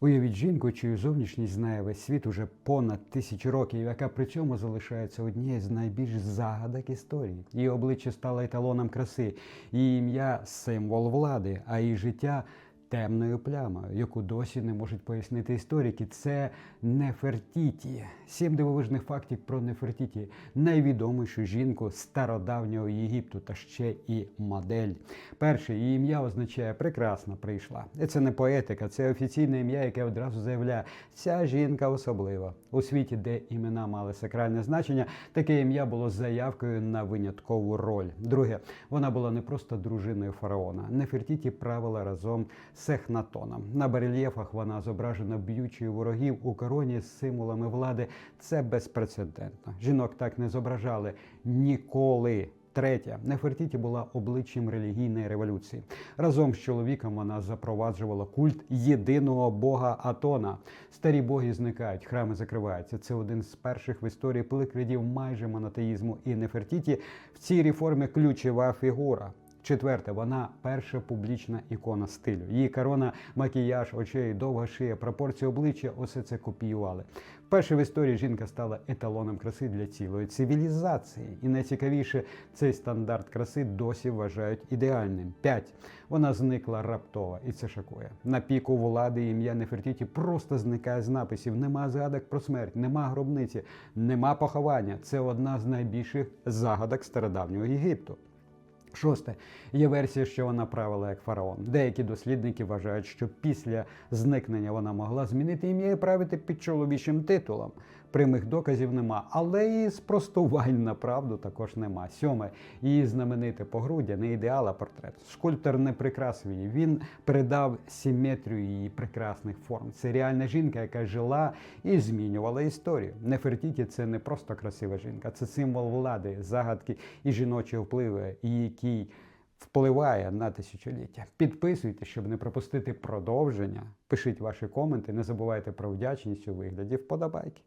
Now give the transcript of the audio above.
Уявіть жінку, чию зовнішність знає весь світ уже понад тисячу років, яка при цьому залишається однією з найбільш загадок історії. Її обличчя стало еталоном краси, її ім'я символ влади, а її життя темною плямою, яку досі не можуть пояснити історики. Це Нефертіті. Сім дивовижних фактів про Нефертіті, найвідомішу жінку стародавнього Єгипту та ще і модель. Перше, її ім'я означає прекрасна прийшла. І це не поетика, це офіційне ім'я, яке одразу заявляє, ця жінка особлива. У світі, де імена мали сакральне значення, таке ім'я було заявкою на виняткову роль. Друге, вона була не просто дружиною фараона. Нефертіті правила разом з Ехнатоном. На барельєфах вона зображена б'ючою ворогів у короні з символами влади. Це безпрецедентно. Жінок так не зображали ніколи. Третє, Нефертіті була обличчям релігійної революції. Разом з чоловіком вона запроваджувала культ єдиного бога Атона. Старі боги зникають, храми закриваються. Це один з перших в історії прикладів майже монотеїзму. І Нефертіті в цій реформі ключова фігура. Четверте, вона перша публічна ікона стилю. Її корона, макіяж, очей, довга шия, пропорції обличчя усе це копіювали. Вперше в історії жінка стала еталоном краси для цілої цивілізації. І найцікавіше, цей стандарт краси досі вважають ідеальним. П'ять. Вона зникла раптово, і це шокує. На піку влади ім'я Нефертіті просто зникає з написів. Нема згадок про смерть, нема гробниці, нема поховання. Це одна з найбільших загадок стародавнього Єгипту. Шосте є версія, що вона правила як фараон. Деякі дослідники вважають, що після зникнення вона могла змінити ім'я і правити під чоловічим титулом. Прямих доказів нема, але і спростувань на правду також нема. Сьоме її знамените погруддя не ідеала портрет. Скульптор не прикрасив її. Він передав симетрію її прекрасних форм. Це реальна жінка, яка жила і змінювала історію. Нефертіті це не просто красива жінка, це символ влади, загадки і жіночого впливу, який впливає на тисячоліття. Підписуйтесь, щоб не пропустити продовження. Пишіть ваші коменти, не забувайте про вдячність у вигляді вподобайки.